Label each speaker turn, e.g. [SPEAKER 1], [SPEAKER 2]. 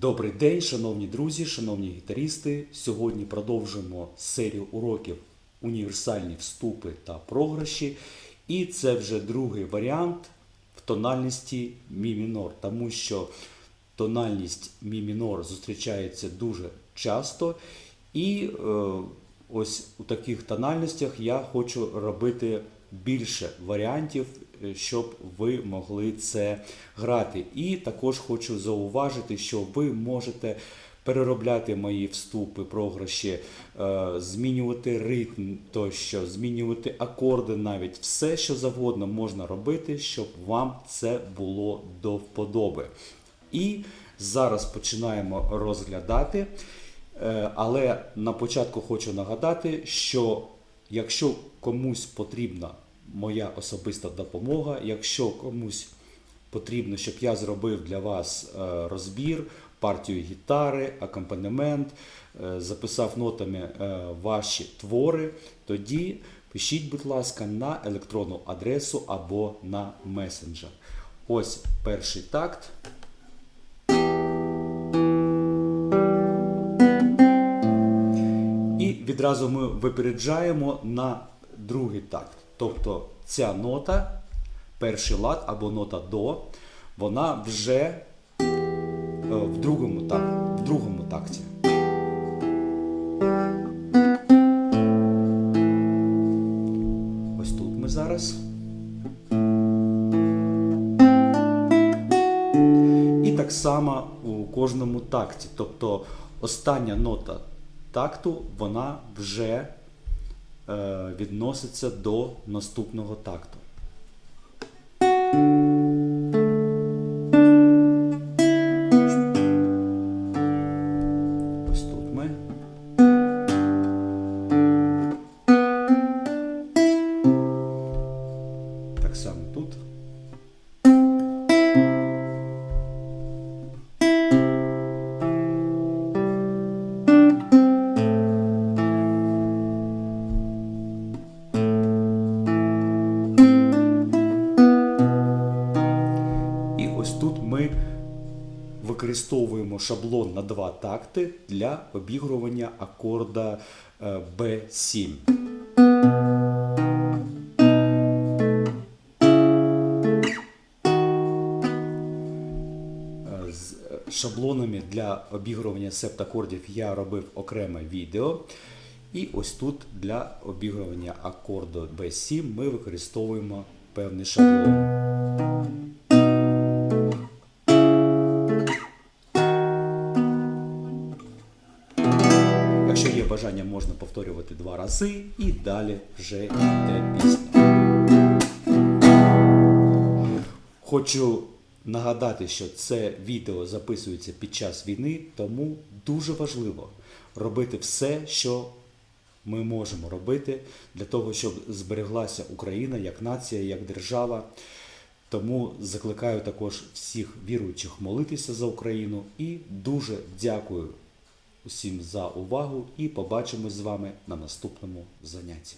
[SPEAKER 1] Добрий день, шановні друзі, шановні гітаристи. Сьогодні продовжимо серію уроків універсальні вступи та програші. І це вже другий варіант в тональності мі мінор, тому що тональність мі мінор зустрічається дуже часто. І е, ось у таких тональностях я хочу робити більше варіантів, щоб ви могли це грати. І також хочу зауважити, що ви можете переробляти мої вступи, програші, е, змінювати ритм, тощо, змінювати акорди, навіть все, що завгодно можна робити, щоб вам це було до вподоби. І зараз починаємо розглядати. Е, Але на початку хочу нагадати, що якщо комусь потрібна моя особиста допомога, якщо комусь потрібно, щоб я зробив для вас е, розбір, партію гітари, акомпанемент, е, записав нотами е, ваші твори, тоді пишіть, будь ласка, на електронну адресу або на месенджер. Ось перший такт. І відразу ми випереджаємо на другий такт. Тобто ця нота, перший лад або нота до, вона вже е, в другому, так, в другому такті. Ось тут ми зараз. І так само у кожному такті. Тобто остання нота такту, вона вже відноситься до наступного такту. Ось тут ми. Так само тут. Ми використовуємо шаблон на два такти для обігрування акорда е, B7. Е, З е, шаблонами для обігрування септакордів я робив окреме відео. І ось тут для обігрування акорду B7 ми використовуємо певний шаблон. Повторювати два рази і далі вже йде пісня. Хочу нагадати, що це відео записується під час війни, тому дуже важливо робити все, що ми можемо робити для того, щоб збереглася Україна як нація, як держава. Тому закликаю також всіх віруючих молитися за Україну і дуже дякую усім за увагу і побачимось з вами на наступному занятті.